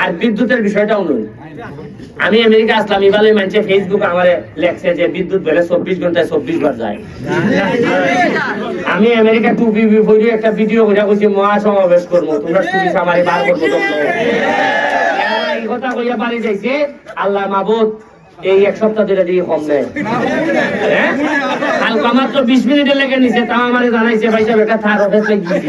আর বিদ্যুতের বিষয়টাও নয়। আমি আমেরিকা আসলাম, এবারে মানছে ফেসবুক আমার লেখছে যে বিদ্যুৎ বেড়ে চব্বিশ ঘন্টায় চব্বিশ বার যায়। আমি আমেরিকা টু বিবি বইরে একটা ভিডিও করে কইছি মহা সমাবেশ করব, তোমরা পুলিশ আমারে বার করব কথা কইয়া বাড়ি যাইছে, আল্লাহ মাবুদ, এই এক সপ্তাহ ধরে দিয়ে কম নেয় হ্যাঁ? কালকে আমার তো বিশ মিনিটের লেগে নিছে, তাও আমারে জানাইছে, ভাই সাহেব, একটা থার অফিস লাগিয়েছি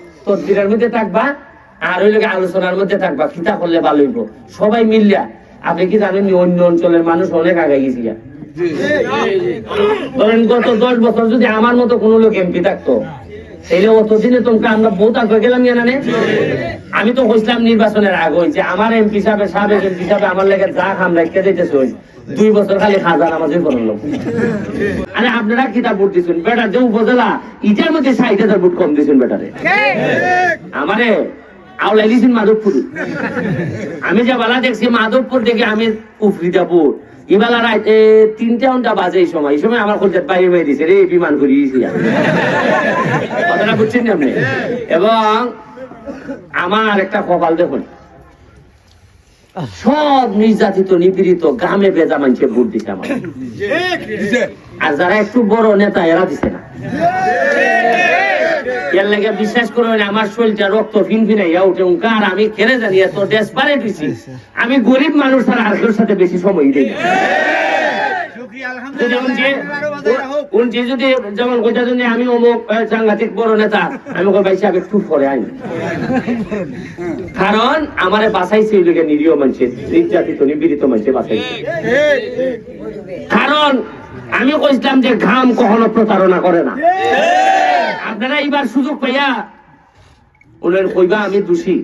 তদবিরের মধ্যে থাকবা আর ওই লোক আলোচনার মধ্যে থাকবা খিতা করলে ভালো হইব। সবাই মিললা আপনি কি জানেন অন্য অঞ্চলের মানুষ অনেক আগে গেছি ধরেন গত দশ বছর যদি আমার মতো কোনো লোক এমপি থাকতো তাহলে অতদিনে তোমাকে আমরা বহুত আগে গেলাম জানানে আমি তো কইছিলাম নির্বাচনের আগে হয়েছে আমার এমপি সাহেব সাবেক এমপি সাহেব আমার লেগে যা খাম রাখতে দিতেছে ওই। দুই বছর খালি হাজার আমাদের করার লোক। আরে আপনারা কিতাব ভোট দিচ্ছেন বেটার যে উপজেলা, ইটার মধ্যে ষাট হাজার ভোট কম দিচ্ছেন বেটারে। আমারে আওলাই দিয়েছেন মাধবপুর। আমি যে বেলা দেখছি মাধবপুর দেখে আমি উফরিদাপুর ইবেলা রাইতে তিনটা ঘণ্টা বাজে এই সময়। এই সময় আমার কলকাতা বাইরে বাইরে দিছে রে বিমান করে দিয়েছি কথাটা বুঝছেন না আপনি? এবং আমার একটা কপাল দেখুন। সব নির্যাতিত নিপীড়িত গ্রামে বেজা মানছে ভোট দিছে আমার। আর যারা একটু বড় নেতা এরা দিছে না। এর লাগে বিশ্বাস করবেন আমার শরীরটা রক্ত ফিনফিনাইয়া উঠে আমি খেলে জানি এত ডেসপারেট হয়েছি আমি গরিব মানুষ আর কেউ সাথে বেশি সময় দিই। যদি উনি যে- উনি যে যদি যেমন কইতা যদি আমি অমুক সাংঘাতিক বড় নেতা আমি ভাই সাহেব একটু পরে আইন। কারণ আমারে বাঁচাইছে ওই লোকে নিরীহ মানুষের নির্যাতিত নিপীড়িত মানুষের বাঁচাইছে। কারণ আমি কইছিলাম যে ঘাম কখনো প্রতারণা করে না। আপনারা এইবার সুযোগ পাইয়া ওনার কইবা আমি দোষী।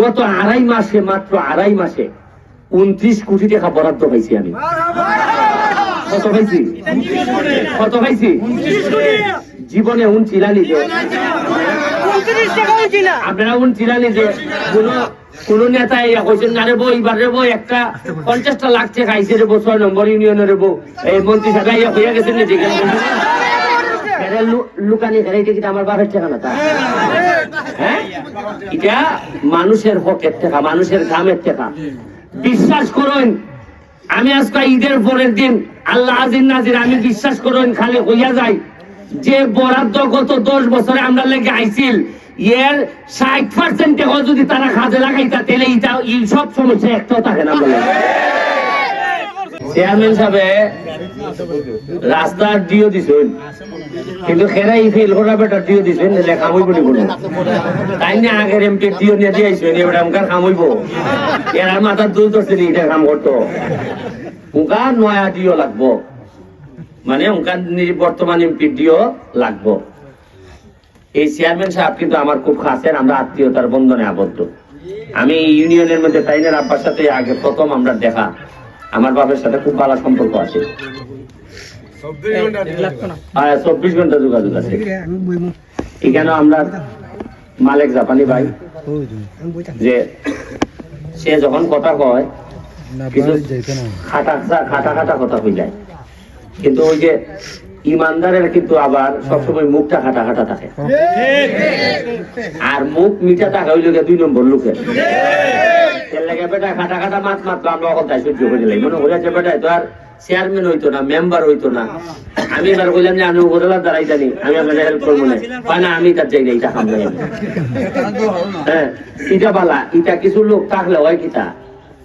গত আড়াই মাসে মাত্র আড়াই মাসে উনত্রিশ কোটি টাকা বরাদ্দ পাইছি আমি। কত পাইছি? কত পাইছি? জীবনে উন চিলানি যে আপনারা উন চিলানি যে কোন কোন নেতা ইয়া না রে বউ এইবার রে বউ একটা পঞ্চাশটা লাখ টাকা আইছে রে ছয় নম্বর এই মন্ত্রী সাহেব ইয়া হইয়া গেছেন হ্যাঁ? মানুষের হকের টাকা, মানুষের টাকা। বিশ্বাস করুন, আমি আজকে ঈদের পরের দিন আল্লাহ নাজির, আমি বিশ্বাস করুন, খালি হইয়া যাই যে বরাদ্দ গত দশ বছরে আমরা লেগে আইছিল এর ষাট পার্সেন্ট যদি তারা কাজে তাহলে সব সমস্যা একটাও থাকে না বলে। চেয়ারম্যান সাহেব রাস্তার দিও দিছেন। কিন্তু খেরাই ফেল করা বেটা দিও দিছেন লেখা হইব নি কোনো তাই না আগের এমপি দিও নিয়ে দিয়ে আইছেন এবার এরা মাথার দুধ ধরছে এটা কাম করতো। উনকা নয়া দিও লাগবো। মানে নি- বর্তমান এমপি দিও লাগবো। এই চেয়ারম্যান সাহেব কিন্তু আমার খুব খাসের আমরা আত্মীয়তার বন্ধনে আবদ্ধ। আমি ইউনিয়নের মধ্যে তাইনের আব্বার সাথে আগে প্রথম আমরা দেখা। আমার বাবার সাথে খুব ভালো সম্পর্ক আছে। চব্বিশ ঘণ্টা যোগাযোগ আছে। এখানে আমরা মালিক জাপানি ভাই যে সে যখন কথা কয় কিছু খাটা খাটা খাটা কথা হয়ে যায়। কিন্তু ওই যে ইমানদারের কিন্তু আবার সবসময় মুখটা খাটা খাটা থাকে। আর মুখ মিঠা থাকা হইল গিয়ে দুই নম্বর লোকের। বেটা হয়ে তো আর চেয়ারম্যান হইতো না মেম্বার হইতো না। আমি এবার আমি হেল্প করব না। আমি এটা হ্যাঁ ইটা বালা, ইটা কিছু লোক থাকলে হয় কিতা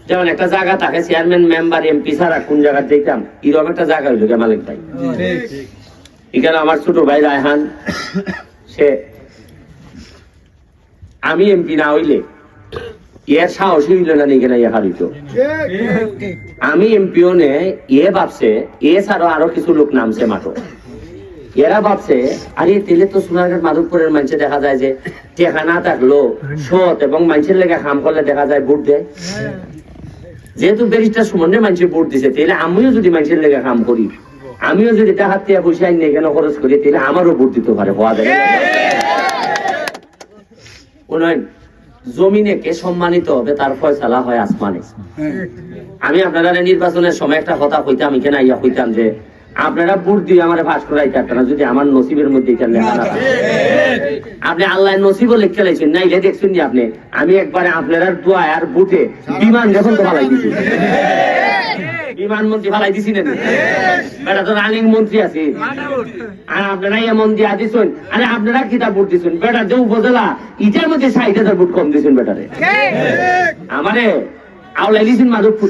যেমন একটা জায়গা থাকে চেয়ারম্যান মেম্বার এমপি ছাড়া কোন জায়গা যেতাম এরকম একটা জায়গা হইল মালিক ভাই। এখানে আমার ছোট ভাই রায়হান সে আমি এমপি না হইলে এর সাহস হইল না নিকে না ইয়ে হারিত। আমি এমপিও নে এ ভাবছে এ ছাড়া আরও কিছু লোক নামছে মাঠো। এরা ভাবছে আরে তেলে তো সোনারঘাট মাধবপুরের মানুষে দেখা যায় যে টেকা না থাকল সৎ এবং মানুষের লেগে কাম করলে দেখা যায় ভোট দেয়। যেহেতু ব্যারিস্টার সুমনে মানুষের ভোট দিছে, তাহলে আমিও যদি মানুষের লেগে কাম করি, আমিও যদি টাকা দিয়ে পয়সা আইনে কেন খরচ করি, তাহলে আমারও ভোট দিতে পারে, হওয়া যায় জমিনে কে সম্মানিত হবে, তার ফয়সালা হয় আসমানে। আমি আপনারা নির্বাচনের সময় একটা কথা কইতাম, এখানে আইয়া কইতাম যে আপনারা ভোট দিয়ে আমার ভাস করাই না যদি আমার নসিবের মধ্যে আপনি আল্লাহ নসিবও লিখতে লাইছেন। না, এটা দেখছেন নি আপনি? আমি একবারে আপনারা দোয়া আর বুটে বিমান যখন তো ফালাই দিছি। বিমান ফালাই দিছি না বেটা, তো রানিং মন্ত্রী আছে। আর আপনারা এমন দিছেন। আপনারা কিতা ভোট দিছেন? বেটা, যে উপজেলা, ইটার মধ্যে হাজার কম দিছেন বেটারে। আমারে আওলাই দিছেন মাধবপুর।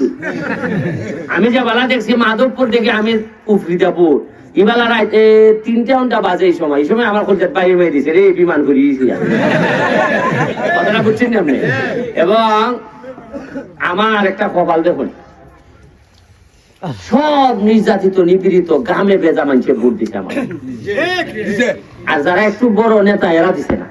আমি যে বেলা দেখছি মাধবপুর দেখে আমি উফরিদাপুর ইবেলা রাইতে তিনটা ঘণ্টা বাজে এই সময়। এই সময় আমার কলকাতা বাইরে মেয়ে দিছে রে বিমান করে দিয়েছি কথাটা বুঝছেন না আপনি? এবং আমার একটা কপাল দেখুন। সব নির্যাতিত নিপীড়িত গ্রামে বেজা মানুষে ভোট দিছে আমার। আর যারা একটু বড় নেতা এরা দিছে না।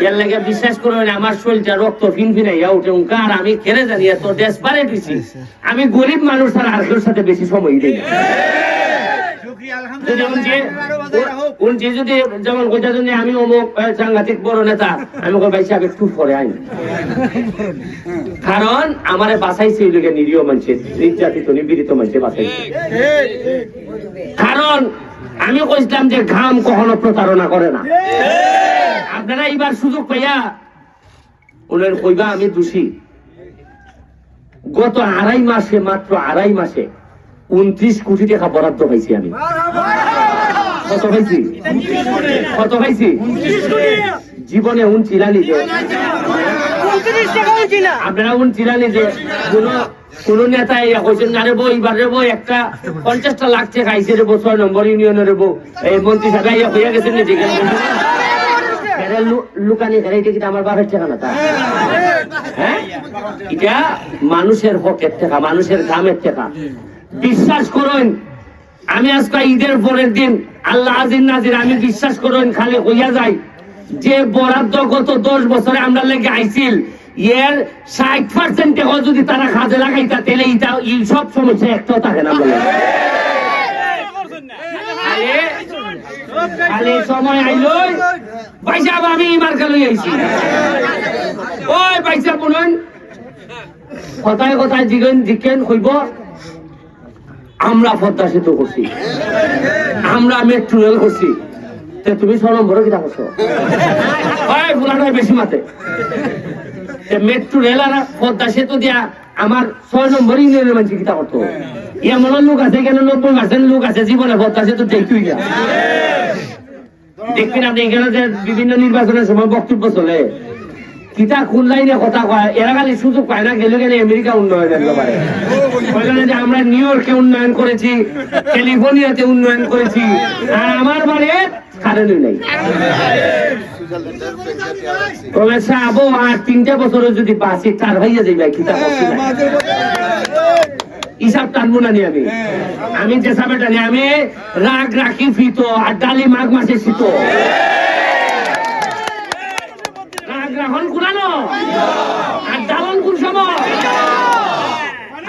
এর লাগে বিশ্বাস করবেন আমার শরীরটা রক্ত ফিনফিনাইয়া উঠে উনকার আমি খেলে জানি এত ডেসপারেট হয়েছি আমি গরিব মানুষ আর আরেকজনের সাথে বেশি সময় দিই। যদি উনকে- উনকে যদি যেমন কোথা যদি আমি অমুক সাংঘাতিক বড় নেতা আমি ভাই সাহেব একটু পরে আইন কারণ আমারে বাঁচাইছে ওই লোকের নিরীহ মানুষের নির্যাতিত নিপীড়িত মানুষের বাঁচাইছে। কারণ আমি কইছিলাম যে ঘাম কখনো প্রতারণা করে না। আপনারা এইবার সুযোগ পাইয়া ওনার কইবা, আমি দোষী। গত আড়াই মাসে, মাত্র আড়াই মাসে উনত্রিশ কোটি টাকা বরাদ্দ পাইছি আমি। কত পাইছি? কত পাইছি? জীবনে উন চিলানি যে। আপনারা উন চিলানি যে। কোন কোন নেতা ইয়া কইছেন, না রে বউ, এইবার রে বউ, একটা পঞ্চাশটা লাখ টাকা আইসে রে বউ, ছয় নম্বর ইউনিয়নের বউ। এই মন্ত্রী সাহেব ইয়া হইয়া গেছেন না এরা লুকানি করে এটা কিন্তু আমার বাপের টাকা না তা হ্যাঁ এটা মানুষের হকের টাকা মানুষের গ্রামের টাকা বিশ্বাস করুন আমি আজকে ঈদের পরের দিন আল্লাহ আজির নাজির আমি বিশ্বাস করুন খালি হইয়া যাই যে বরাদ্দ গত দশ বছরে আমরা লেগে আইছিল এর ষাট পার্সেন্ট যদি তারা কাজে লাগাইতা তাহলে এটা এই সব সমস্যা একটাও থাকে না বলে খালি সময় আইলো পয়সা আমি মার্কা লই আইছি। ওই পয়সা পুনন কথায় কথায় জিগেন জিকেন হইব। আমরা পদ্মা সেতু করছি। আমরা মেট্রো রেল করছি। তুমি ছ নম্বরে কিটা করছ? ওই বুলাটাই বেশি মাতে। মেট্রো রেল আর পদ্মা সেতু দিয়া আমার ছয় নম্বর ইউনিয়নের মানুষ কিটা করতো? এমন লোক আছে কেন? নব্বই পার্সেন্ট লোক আছে জীবনে পদ্মা সেতু দেখতেই না দেখবেন আপনি এখানে যে বিভিন্ন নির্বাচনের সময় বক্তব্য চলে। কিতা কোন লাইনে কথা কয়, এরা খালি সুযোগ পায় না, গেলে গেলে আমেরিকা উন্নয়ন পারে যে আমরা নিউ ইয়র্কে উন্নয়ন করেছি, ক্যালিফোর্নিয়াতে উন্নয়ন করেছি, আর আমার বাড়ি কারেন্টই নেই। তবে আর তিনটা বছরে যদি বাঁচি, তার হইয়া যাইবে কিতা হিসাব টানবো না আমি। আমি যে সাবে টানি আমি রাগ রাখি ফিতো আর ডালি মাঘ মাসে শীত রাগ রাখন কুড়ানো। আর ডালন কোন সময়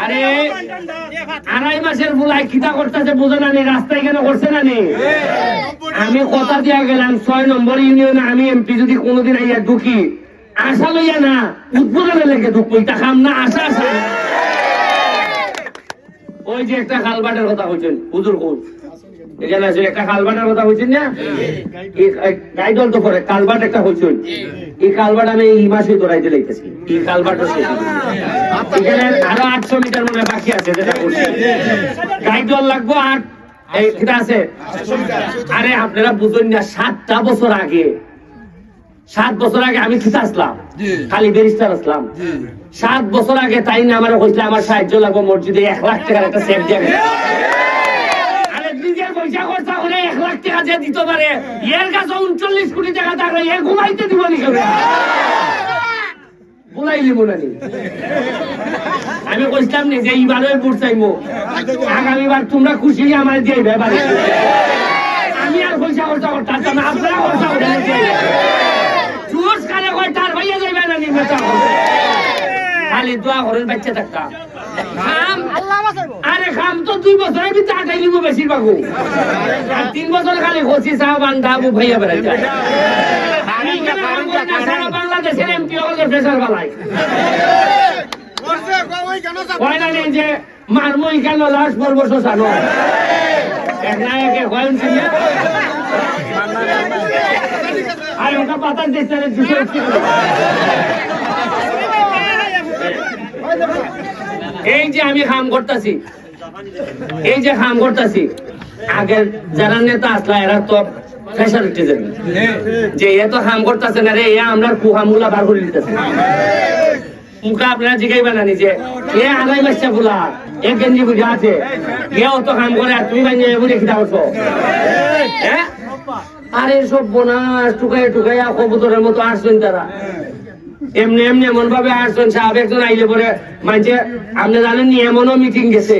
আরে আড়াই মাসের বুলাই কিতা করতেছে বোঝে না নি রাস্তায় কেন করছে না নি? আমি কথা দিয়া গেলাম ছয় নম্বর ইউনিয়নে আমি এমপি যদি কোনোদিন আইয়া ঢুকি আশা লইয়া না উদ্বোধনের লেগে ঢুকবো এটা খাম না আশা আশা। ওই যে একটা খালবাটের কথা হয়েছেন হুজুর কোন? এখানে আছে একটা কথা হয়েছেন না? গাইডল তো কালবাট একটা হয়েছেন এই কালবাট আমি এই মাসে দৌড়াইতে এই কালবাট এখানে আরও আটশো মিটার মনে বাকি আছে যেটা করছি। গাইডল লাগবো আর এটা আছে। আরে আপনারা বুঝুন না সাতটা বছর আগে সাত বছর আগে আমি কিতা আসলাম। খালি বেরিস্টার আসলাম। সাত বছর আগে তাই না আমার কইছিল আমার সাহায্য লাগবো, মসজিদে এক লাখ টাকার একটা সেফ দিয়ে এক লাখ টাকা যে দিতে পারে উনচল্লিশ টাকা আমি কইতাম নি যে এইবারও বুট আগামীবার তোমরা খুশি আমার দিয়ে ব্যাপারে আমি আর পয়সা খরচা করতাম আপনারা খরচা কারে কয়, তার ভাইয়া যাইবে না খালি দোয়া করেন বাচ্চা থাকতা খাম আরে খাম তো দুই বছরের ভিতরে আটাই নিব বেশিরভাগ আর তিন বছর খালি খসি চা বান্ধা আবু ভাইয়া বেড়াই সারা বাংলাদেশের এমপি হলে প্রেসার বালাই। কয় না নেই যে মারমই কেন লাশ পর্ব শোষানো এক না একে কয়েন আর ওটা পাতা দিচ্ছে দুশো। এই যে আমি কাম করতেছি। এই যে কাম করতেছি। আগের যারা নেতা আসলা, এরা তো যে এ তো করতেছে না রে, এ কুহামুলা বার করে দিতেছে। আপনারা নিজে। এ আগাই বাচ্চা গুলা এ গেঞ্জি বুঝা আছে। এও তো কাম করে, আর তুমি খিদা করছ হ্যাঁ? আরে সব বোনাস টুকাই টুকাইয়া কবুতরের মতো আসছেন তারা। এমনি এমনি এমন ভাবে আসছেন সাহেব একজন আইলে পরে মানছে আপনি জানেন এমনও মিটিং গেছে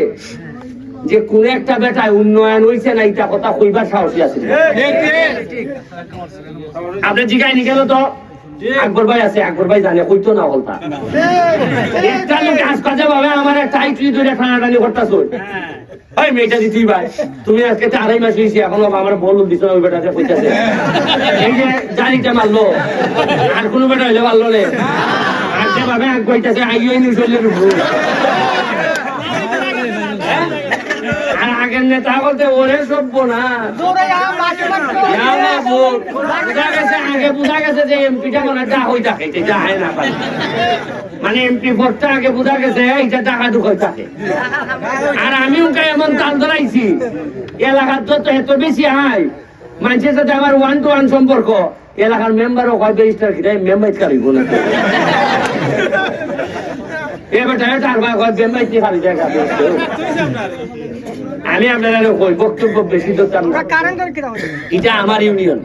যে কোন একটা বেটায় উন্নয়ন হইছে না এটা কথা কইবার সাহসী আছে। আপনি জিগাই নি গেল তো? আকবর ভাই আছে আকবর ভাই জানে কইতো না বলতা। একটা লোক আজকাজে ভাবে আমার টাইটলি ধরে টানাটানি করতাছ। ওই মেয়েটা দিতেই ভাই, তুমি আজকে আড়াই মাস হয়েছি, এখনও আমার বল দিছ ওই বেটাতে কইতাছে। এই যে জানিটা মারলো, আর কোনো বেটা হইলে মারলো রে আর যে ভাবে আগ কইতাছে, আইও নি চলে রুবু আর আগের নেতা বলতে ওরে সভ্য না আগে বুঝা গেছে যে এমপিটা মনে হয় হই থাকে এটা হয় না মানে এমপি ভোটটা আগে বুঝা গেছে এইটা টাকা ঢুকাই থাকে আর আমি ওকে এমন তাল ধরাইছি। এলাকার যত এত বেশি হয় মানুষের সাথে আমার ওয়ান টু ওয়ান সম্পর্ক। এলাকার মেম্বারও কয় বেরিস্টার খিটাই মেম্বার কারিব না। এবার তার বা কয় মেম্বার কি খালি আমি আপনারা কই বক্তব্য বেশি ধরতাম না। এটা আমার ইউনিয়ন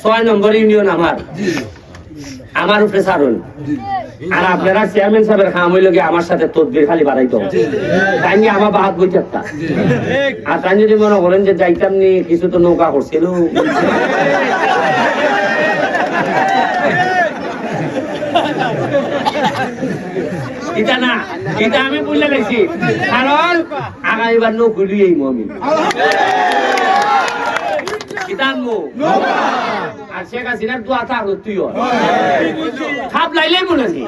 ছয় নম্বর ইউনিয়ন আমার। আমার উপরে সারুন আর আপনারা চেয়ারম্যান সাহেবের কাম হইল গিয়ে আমার সাথে তদবির খালি বাড়াইতো তাই নিয়ে আমার বাহাত বই চাপতা আর তাই যদি মনে করেন যে যাইতাম নি কিছু তো নৌকা করছিল। এটা না এটা আমি বুঝলে গেছি। কারণ আগামীবার নৌকুলি এই আমি। এটা আনব। শেখ হাসিনার দোয়া থাক তুইও খাপ লাইলেই মনে আছে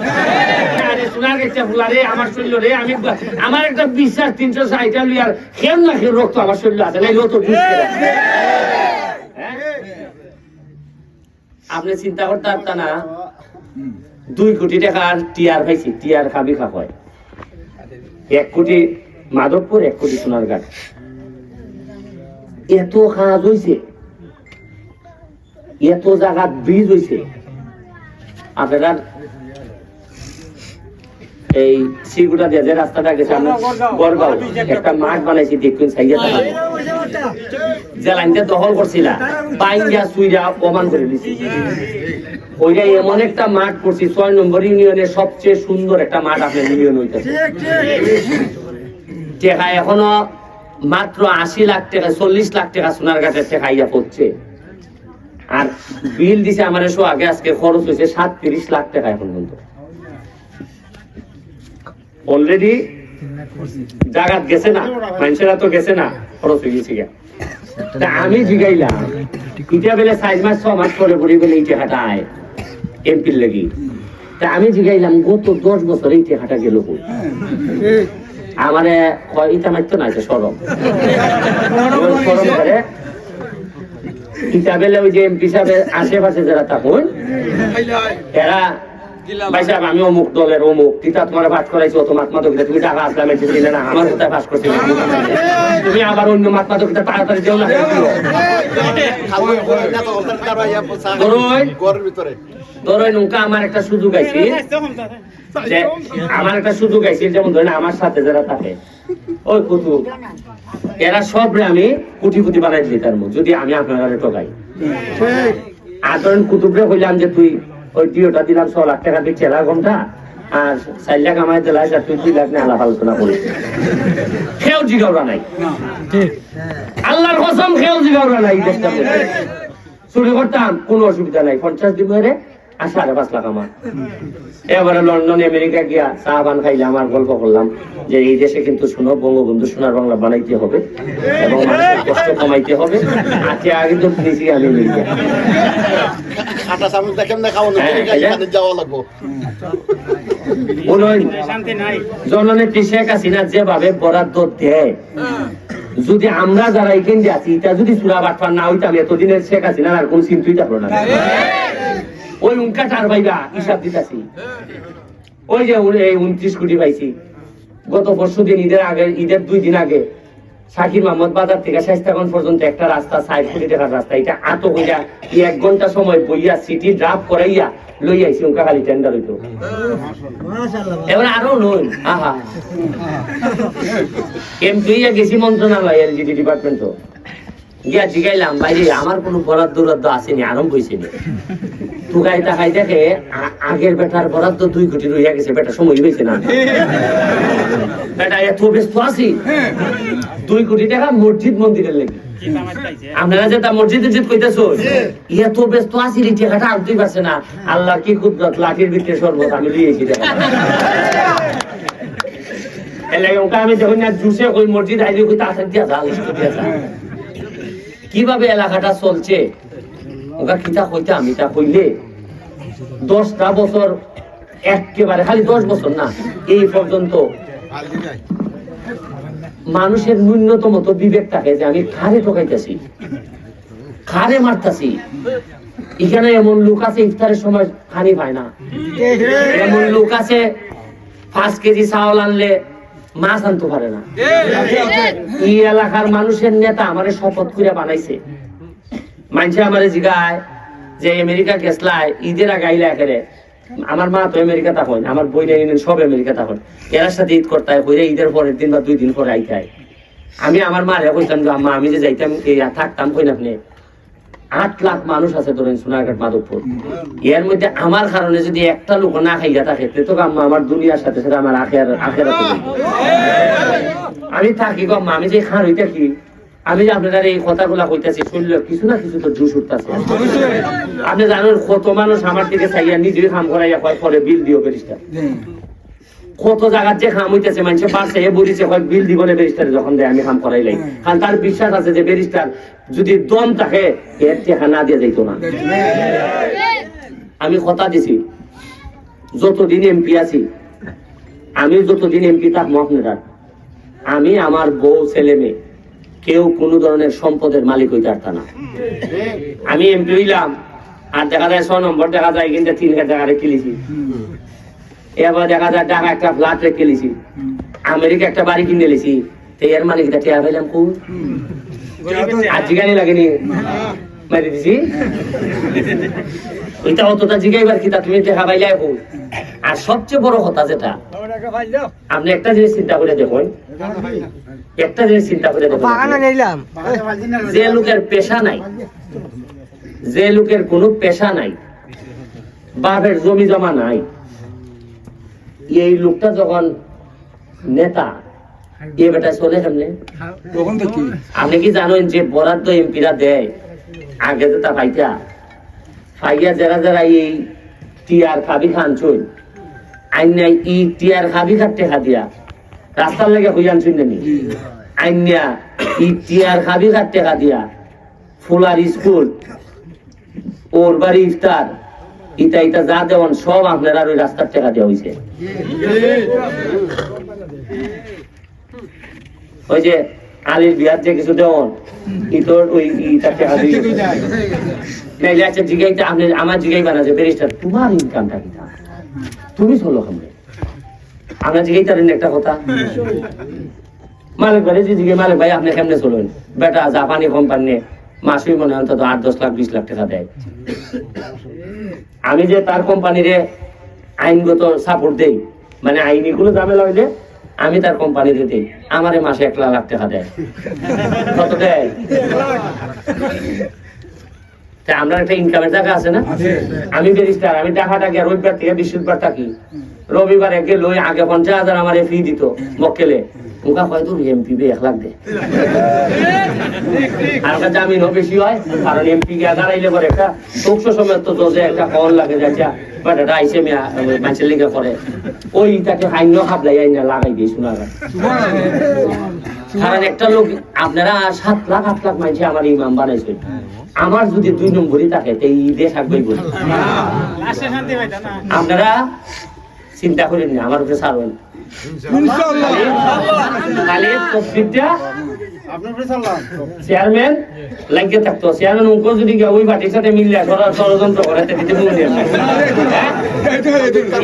আরে সোনার গেছে আমার শরীর রে আমি আমার একটা বিশ্বাস তিনশো ষাটটা লিয়ার কেন না কেউ রক্ত আমার শরীর আছে লাইলে তো হ্যাঁ? আপনি চিন্তা করতে পারতেন না দুই কোটি টাকার টিয়ার পাইছি টিয়ার খাবি খা হয়। এক কোটি মাধবপুর এক কোটি সোনারঘাট এত কাজ হইছে। এত জায়গা ব্রিজ হইছে। আপনারা এই দিয়ে যে রাস্তাটা গেছে গড়গাঁও একটা মাঠ বানাইছি, দেখুন লাইনটা দখল সুইরা প্রমাণ করে দিছি। ওইটা এমন একটা মাঠ করছি, ছয় নম্বর ইউনিয়নের সবচেয়ে সুন্দর একটা মাঠ আপনার ইউনিয়ন হইতেছে। টাকা এখনও মাত্র আশি লাখ টাকা, চল্লিশ লাখ টাকা সোনার গাছের টাকা ইয়া পড়ছে। আর বিল দিছে আমার এসো আগে আজকে খরচ হয়েছে সাতত্রিশ লাখ টাকা এখন পর্যন্ত। অলরেডি জাগাত গেছে না মানুষেরা তো গেছে না খরচ হয়ে গেছে গিয়া। আমি জিগাইলাম ইটা বেলে সাইজ মাস ছ মাস পরে পরে বেলে আয় এমপির লাগি। তা আমি জিগাইলাম গত দশ বছর এই টাকাটা গেল আমারে কয় ইটা মারতো না সরম। সরম করে ইটা লোক ওই যে এমপি সাহেবের আশেপাশে যারা থাকুন এরা অমুক। অমুক আমার তুমি আবার অন্য একটা সুযোগ আইছি যে আমার একটা সুযোগ আইছিল যেমন ধরেন আমার সাথে যারা থাকে। ওই কুতু, এরা সব আমি কুটি কুটি বানাই মধ্যে, যদি আমি আপনারা ঠকাই। আর কুতুবরে কইলাম যে তুই ওই ডিওটা দিলাম ছ লাখ টাকা দিচ্ছে, এলা ঘণ্টা। আর চার লাখ আমায় দিলাই আর তুই লাখ আলাপ আলোচনা করিস খেয়েও জিগাওরা নাই। আল্লাহর কসম খেয়েও জিগাওরা নাই চুরি করতাম, কোনো অসুবিধা নাই। পঞ্চাশ দিন ধরে আর সাড়ে পাঁচ লাখ আমার। এবারে লন্ডন আমেরিকা গিয়া চা পান খাইলে আমার গল্প করলাম যে এই দেশে কিন্তু শুনো বঙ্গবন্ধু সোনার বাংলা বানাইতে হবে এবং মানুষের কষ্ট কমাইতে হবে। আজকে আগে তো নিয়েছি আমি নিজে আটা না? খাওয়ানো হ্যাঁ, জননেত্রী শেখ হাসিনা যেভাবে বরাদ্দ দেয় যদি আমরা যারা এখান আছি এটা যদি চূড়া বাটপার না হইতাম এতদিনের শেখ হাসিনার আর কোন চিন্তুই থাকল না। ওই উনকা চার ভাইবা হিসাব দিতাছি। ওই যে উনত্রিশ কোটি পাইছি। গত পরশু দিন ঈদের আগে ঈদের দুই দিন আগে শাকির মাহমুদ বাজার থেকে শাইস্তাগঞ্জ পর্যন্ত একটা রাস্তা সাইড কোটি টাকার রাস্তা এটা আত হইয়া এক ঘণ্টা সময় বইয়া সিটি ড্রাফ করাইয়া লই আইছি উনকা খালি টেন্ডার হইতো। এবার আরও নই আহা। এমপি গেছি মন্ত্রণালয় এলজিডি ডিপার্টমেন্ট গিয়া জিগাইলাম, ভাই আমার কোনো বরাদ্দ বরাদ্দ আসেনি, আরম্ভ টুকাই তাকাই দেখে আগের বেটার বরাদ্দ দুই কোটি গেছে, বেটা সময় হয়েছে না। বেটা, এত ব্যস্ত আছি। দুই কোটি টাকা মসজিদ মন্দিরের লেগে। আপনারা যে তা মসজিদে যে কইতেছো ব্যস্ত আছি রে, টাকাটা আনতেই পারছে না। আল্লাহ কি কুদরত, লাঠির ভিতরে সর্বত আমি লিয়েছি এলাকা আমি যখন জুসে মসজিদ আইলে কই দিয়া যা দিয়া যা কীভাবে এলাকাটা চলছে? ওকা কিতা কইতে আমি তা কইলে দশটা বছর একেবারে খালি দশ বছর না, এই পর্যন্ত মানুষের ন্যূনতম তো বিবেক থাকে যে আমি খারে ঠকাইতেছি, খারে মারতাছি। এখানে এমন লোক আছে, ইফতারের সময় খানি পায় না। এমন লোক আছে, পাঁচ কেজি চাউল আনলে মাছ আনতে পারে না। এই এলাকার মানুষের নেতা আমারে শপথ করে বানাইছে। মানুষে আমারে জিগায় যে আমেরিকা গেছলাই ঈদের আগে আইলা একেরে। আমার মা তো আমেরিকা তখন আমার বই নেই সব আমেরিকা তখন এর সাথে ঈদ করতে হয় বইরে ঈদের পরের দিন বা দুই দিন পরে আইতে আমি আমার মারে কইতাম যে আম্মা আমি যে যাইতাম থাকতাম কই না আপনি? আট লাখ মানুষ আছে ধরেন সোনারঘাট মাধবপুর। এর মধ্যে আমার কারণে যদি একটা লোক না খাইয়া থাকে তো আমার দুনিয়ার সাথে সাথে আমার আখের আখের আমি থাকি আম্মা, আমি যে খান হইতে কি আমি যে আপনার এই কথাগুলা কইতাছি শুনলে কিছু না কিছু তো জুস উঠতেছে। আপনি জানেন কত মানুষ আমার দিকে চাইয়া নিজেই কাম করাইয়া পরে বিল দিও বেরিস্টার কত জায়গার যে খাম হইতেছে মানুষের এ বলিছে কয় বিল দিব না বেরিস্টার যখন দেয় আমি খাম করাইলাই কারণ তার বিশ্বাস আছে যে বেরিস্টার যদি দম থাকে এর টেকা না দিয়ে যাইতো না। আমি কথা দিছি যতদিন এমপি আছি আমি যতদিন এমপি থাকব আপনারা আমি আমার বউ ছেলে মেয়ে কেউ কোনো ধরনের সম্পদের মালিক হইতে পারত না। আমি এমপি হইলাম আর দেখা যায় ছ নম্বর দেখা যায় কিন্তু তিন হাজার টাকা রেখে লিছি এবার দেখা যায় টাকা একটা ফ্ল্যাট রেখে লিছি আমেরিকা একটা বাড়ি কিনে লিছি তো এর মালিকটা টিয়া পাইলাম খুব আর জিগানি লাগেনি। মারি দিছি ওইটা অতটা জিগাইবার কি তা তুমি দেখা পাইলে এখন আর সবচেয়ে বড় কথা যেটা আপনি একটা জিনিস চিন্তা করে দেখুন। একটা জিনিস চিন্তা করে দেখুন। যে লোকের পেশা নাই যে লোকের কোনো পেশা নাই বাপের জমি জমা নাই এই লোকটা যখন নেতা এ বেটা চলে কেমনে তখন তো কি? আপনি কি জানেন যে বরাদ্দ এমপিরা দেয়? আগে তো তা পাইতা পাইয়া যারা যারা এই টিয়ার খাবি খান চল আইন ই টিয়ার খাবি খাট টেকা দিয়া রাস্তার লেগে হইয়ান শুনলেনি আইনিয়া ই টিয়ার খাবি খাট টেকা দিয়া ফুলার স্কুল ওর বাড়ি ইফতার ইটা ইটা যা দেওয়ান, সব আপনার আর ওই রাস্তার টেকা দেওয়া হয়েছে ওই যে আলির বিয়ার যে কিছু দেওয়ান ইতর ওই দিয়ে। আচ্ছা আপনি আমার জিগাইবা না যে ব্যারিস্টার, তোমার ইনকামটা কি তুমি চলো সামনে আমরা জিগাই একটা কথা? মালিক ভাই জিগে মালিক ভাই, আপনি কেমনে চলুন? বেটা জাপানি কোম্পানি মাসুই মনে হয় অন্তত আট, দশ লাখ, বিশ লাখ টাকা দেয়। আমি যে তার কোম্পানিরে আইনগত সাপোর্ট দেই মানে আইনি কোনো ঝামেলা হইলে আমি তার কোম্পানিতে দিই আমারে মাসে এক লাখ টাকা দেয়। কত দেয়? আমরা একটা ইনকামের জায়গা আছে না? আমি ব্যারিস্টার আমি রবিবার থেকে বৃহস্পতিবার থাকি। রবিবারে গেল ওই আগে পঞ্চাশ হাজার আমার ফি দিত মক্কেলে। ওকা হয়তো এমপি বে এক লাখ দে। আর জামিনও বেশি হয় কারণ এমপি কে দাঁড়াইলে পরে একটা সময় তো জজে একটা কল লাগে যাচ্ছে বাট এটা আইসে মিয়া লিগে ওই তাকে আইন হাবলাই আইনা লাগাই দিয়ে শোনা যায় কারণ একটা লোক আপনারা সাত লাখ আট লাখ মাইছে আমার ইমাম বানাইছে আমার যদি দুই নম্বরই থাকে তো এই দেশ থাকবেই বলি। আপনারা চিন্তা করেন না আমার উপরে ছাড়বেন। চেয়ারম্যান লাগিয়ে থাকতো চেয়ারম্যান উনকো যদি ওই বাটির সাথে মিললে ষড়- ষড়যন্ত্র করে নেই আপনার। হ্যাঁ?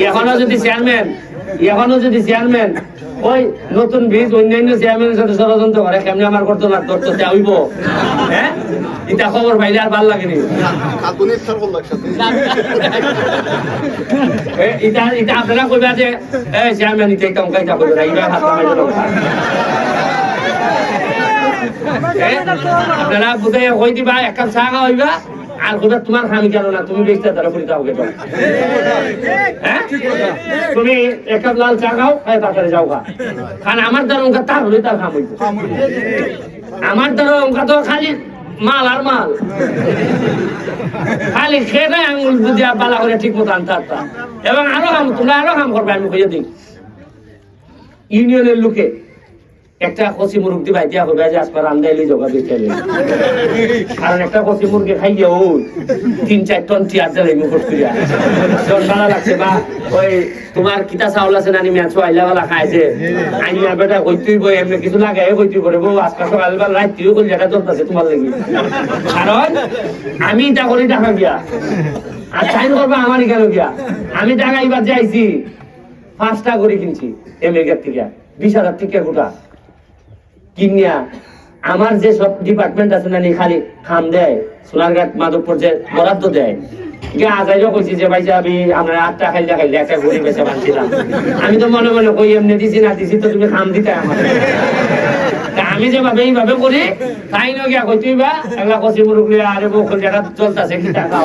এখনও যদি চেয়ারম্যান এখনও যদি চেয়ারম্যান ওই নতুন বীজ অন্যান্য চেয়ারম্যানের সাথে ষড়যন্ত্র করে, কেমনি আমার করতো না তোর তো হইব হ্যাঁ? এটা খবর পাইলে আর ভালো লাগেনি। এটা এটা আপনারা কইবা যে, এ চেয়ারম্যান এটা একটা অঙ্কাইটা কইবে না, এইবার হাত নামাই আপনারা বুঝে কই দিবা, এক কাপ চা খাওয়াইবা আর কইবা তোমার খামি কেন না? তুমি বেচতে তারা করি হ্যাঁ? তুমি এক কাপ লাল চা খাও খাই তাড়াতাড়ি যাও খা কারণ আমার দ্বারা অঙ্কা তার হলে তার খাম আমার দ্বারা অঙ্কা তো খালি মাল আর মাল। খালি খেয়ে আঙুল বুঝিয়া বালা করে ঠিক মতো আনতে পারতাম। এবং আরও কাম তোমরা আরও কাম করবে আমি কইয়া দিই। ইউনিয়নের লোকে একটা কচি মুরগি বাইতিয়া করবে যে আজকে রান্দা এলি জগা বেঁচে কারণ একটা কচি মুরগি খাই খাইয়া ওই তিন, চার টন টিয়ার মুখট করিয়া জন লাগছে, বা ওই তোমার কিতা চাউল আছে নানি মেয়াছো আইলা বেলা খাইছে আইলা বেটা কইতুই বই, এমনি কিছু লাগে কইতুই করে বউ, আজকে সকাল বেলা রাত তিও করি যেটা চলতেছে তোমার লাগি। কারণ আমি এটা করি টাকা গিয়া আর সাইন করবা আমারই কেন গিয়া। আমি টাকা এবার যাইছি পাঁচটা করে কিনছি আমেরিকার থেকে। বিশ হাজার থেকে গোটা। কিনিয়া। আমার যে সব ডিপার্টমেন্ট আছে না খালি খাম দেয়। সোনারঘাট মাধবপুর যে বরাদ্দ দেয়। আমি তো মনে মনে কই, এমনি দিছি না দিছি, তো তুমি খাম দিতে আমার আমি যেভাবে এইভাবে করি, তাই না গিয়া কই, তুই বা এগুলা কষি মুরুগলি আরে বউকল যেটা চলতেছে কি টাকা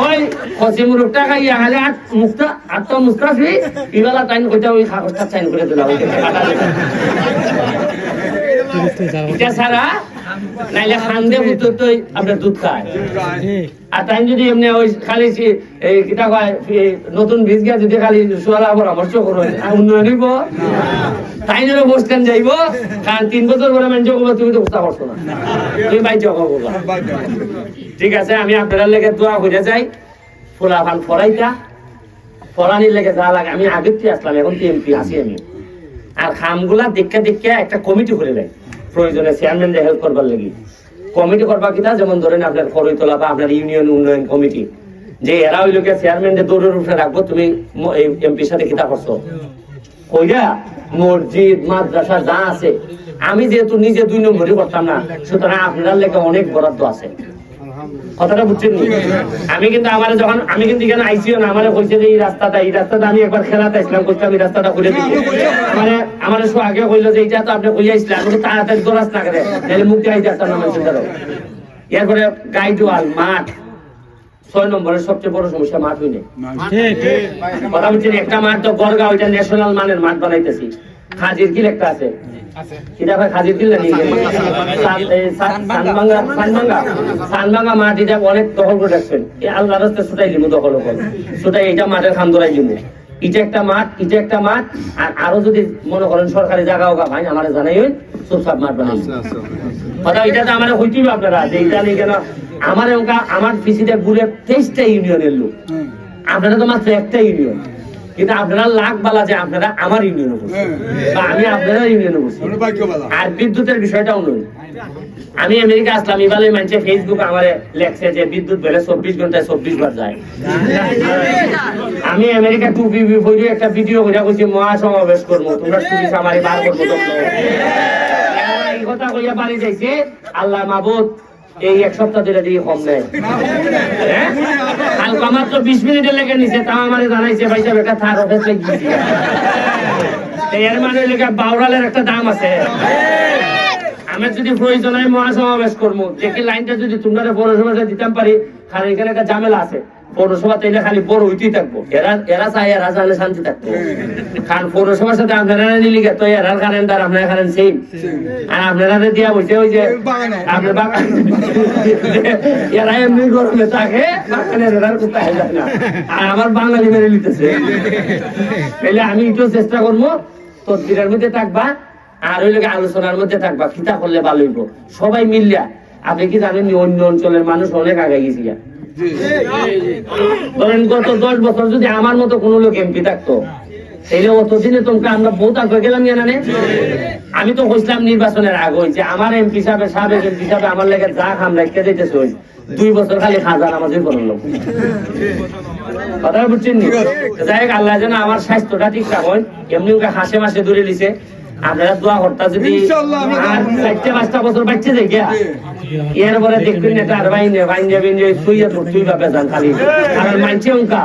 ওই কষি মুরুগ টাকা ইয়া হালে আট মুক্তা আট তো মুস্তাফি ইবেলা টাইম কইতা ওই কাগজটা সাইন করে দিলাম এটা ছাড়া নাইলে খান্দে বুঝতো তো আপনার দুধ খায়। আর তাই যদি এমনি ওই খালি এই নতুন বীজ গিয়া যদি খালি সোয়ালা পরামর্শ করো উন্নয়ন হইব। তাই বসতেন যাইব কারণ তিন বছর পরে মানুষ করব তুমি তো উত্তা করছ না। তুমি বাইচ ঠিক আছে, আমি আপনার লেগে দোয়া করে যাই। ফোলা ফান ফরাইতা ফরানির লেগে যা লাগে, আমি আগের থেকে আসলাম, এখন তো আছি আমি। আর খামগুলা দেখে দেখে একটা কমিটি করে দেয়, প্রয়োজনে চেয়ারম্যান হেল্প করবার লাগি। কমিটি করবা কিনা, যেমন ধরেন আপনার করইতলা বা আপনার ইউনিয়ন উন্নয়ন কমিটি, যে এরা ওই লোকের চেয়ারম্যান যে দৌড়ের উপরে রাখব, তুমি এমপির সাথে কিতা করছ। কইরা মসজিদ, মাদ্রাসা যা আছে, আমি যেহেতু নিজে দুই নম্বরই করতাম না, সুতরাং আপনার লেখা অনেক বরাদ্দ আছে। কথাটা বুঝছেন? আমি কিন্তু আমার যখন আমি কিন্তু এখানে আইসিও না আমার কইছে যে এই রাস্তাটা এই রাস্তাটা আমি একবার খেলাতে আসলাম কইতাম এই রাস্তাটা করে দিই। মানে আমার সব আগে কইলো যে এইটা তো আপনি কইয়া আমি তাড়াতাড়ি না করে তাহলে মুক্তি আইতে আসতাম না মানুষের দ্বারা। এরপরে গাইড ওয়াল মাঠ। ছয় নম্বরের সবচেয়ে বড় সমস্যা মাঠ হইনি কথা বলছেন একটা মাঠ তো বর্গা ওইটা ন্যাশনাল মানের মাঠ বানাইতেছি। খাজির গিল একটা আছে? এটা হয় খাজির গিল সানবাঙ্গা সানবাঙ্গা। সানবাঙ্গা মাঠ এটা অনেক দখল করে রাখছেন আল্লাহ রাস্তায় ছুটাই দখল করে ছুটাই এটা মাঠের ধরাই এটা একটা মাঠ এটা একটা মাঠ। আর আরও যদি মনে করেন সরকারি জায়গা হোক ভাই আমার জানাই হই সব মাঠ বানাই কথা এটা তো আমার হইতেই আপনারা যে এটা নেই কেন আমার আমার পিসিতে ঘুরে তেইশটা ইউনিয়নের লোক। আপনারা তো মাত্র একটা ইউনিয়ন কিন্তু আপনারা লাখ বালা যে আপনারা আমার ইউনিয়নে বসছেন বা আমি আপনারা ইউনিয়নে বসছি আর বিদ্যুতের বিষয়টা অন্য আমি আমেরিকা আসলাম এবারে মানছে ফেসবুক আমার লেখছে যে বিদ্যুৎ বেড়ে চব্বিশ ঘন্টায় চব্বিশ বার যায়। আমি আমেরিকা টু বিবি ফৌজি একটা ভিডিও করে কইছি মহাসমাবেশ করব তোমরা শুনিস আমার বার করব কথা কইয়া বাড়ি যাইছে আল্লাহ মাবুদ এই এক সপ্তাহ ধরে দিয়ে কম নেয় হ্যাঁ? কালকে আমার তো বিশ মিনিটের লেগে নিছে তাও আমার জানাইছে ভাই সাহেব একটা থার অফিস গিয়েছি। এর মানে লেগে বাউরালের একটা দাম আছে। আমি যদি প্রয়োজন হয় মহাসমাবেশ করব দেখি লাইনটা যদি তোমরা পৌরসভাটা দিতাম পারি কারণ এখানে একটা ঝামেলা আছে। পৌরসভা তাইলে খালি বড় হইতেই থাকব। এরা এরা চাই এরা চাইলে শান্তি থাকব। কারণ পৌরসভার সাথে আপনারা নিলি গে তো এরার কারেন্ট আর আপনার কারেন্ট সেম আর আপনারা দিয়া বলছে ওই যে আপনার বাগান। এরা এমনি গরমে থাকে এরার কোথায় যায় না। আর আমার বাঙালি মেরে নিতেছে। তাহলে আমি একটু চেষ্টা করব তদবিরের মধ্যে থাকবা আর ওই লোক আলোচনার মধ্যে থাকবা খিতা করলে ভালো হইব। সবাই মিললা আপনি কি জানেন অন্য অঞ্চলের মানুষ অনেক আগে গেছি গত দশ বছর যদি আমার মতো কোনো লোক এমপি থাকতো অতদিনে তোমরা আমরা বহুত আগে গেলাম জানা আমি তো কইছিলাম নির্বাচনের আগে হয়েছে আমার এমপি সাহেব সাবেক এমপি সাহেব আমার লেগে যা খাম রাখতে দিতেছে ওই। দুই বছর খালি খাজা নামাজই করল কথা বুঝছেন যাই হোক আল্লাহ যেন আমার স্বাস্থ্যটা ঠিক হয়। এমনি ওকে হাসে মাসে ধরে দিছে আপনারা দোয়া করতা যদি আর চারটে পাঁচটা বছর বাচ্চে যায় গিয়া এরপরে দেখবেন না তার বাইনে বাইন যাবেন যে শুইয়া তুই বাপে যান খালি। কারণ মানছে অঙ্কা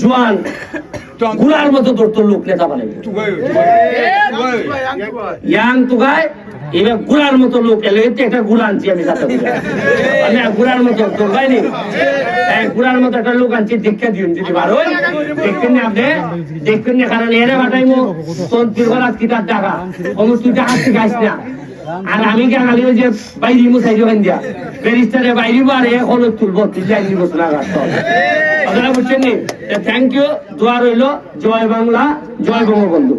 জোয়ানগুলার মতো তোর তোর লোক নেতা বানাইবে। ইয়াং তুগায় এবার গুড়ার মতো লোক এলে একটা গুড় আনছি আমি আমি গুড়ার মতো তোর এই গুড়ার মতো একটা লোক আনছি দীক্ষা দিন যদি পারো। দেখবেন না আপনি দেখবেন না কারণ এরে বাটাইমো তোর তিরগরাত কিতাব টাকা সমস্ত তুই টাকা থেকে না। আর আমি কে খালি ওই যে বাইরি মুসাই দোকান দিয়া ব্যারিস্টারে বাইরি গাছ কথাটা বুঝছেন থ্যাংক ইউ দোয়া রইল। জয় বাংলা, জয় বঙ্গবন্ধু।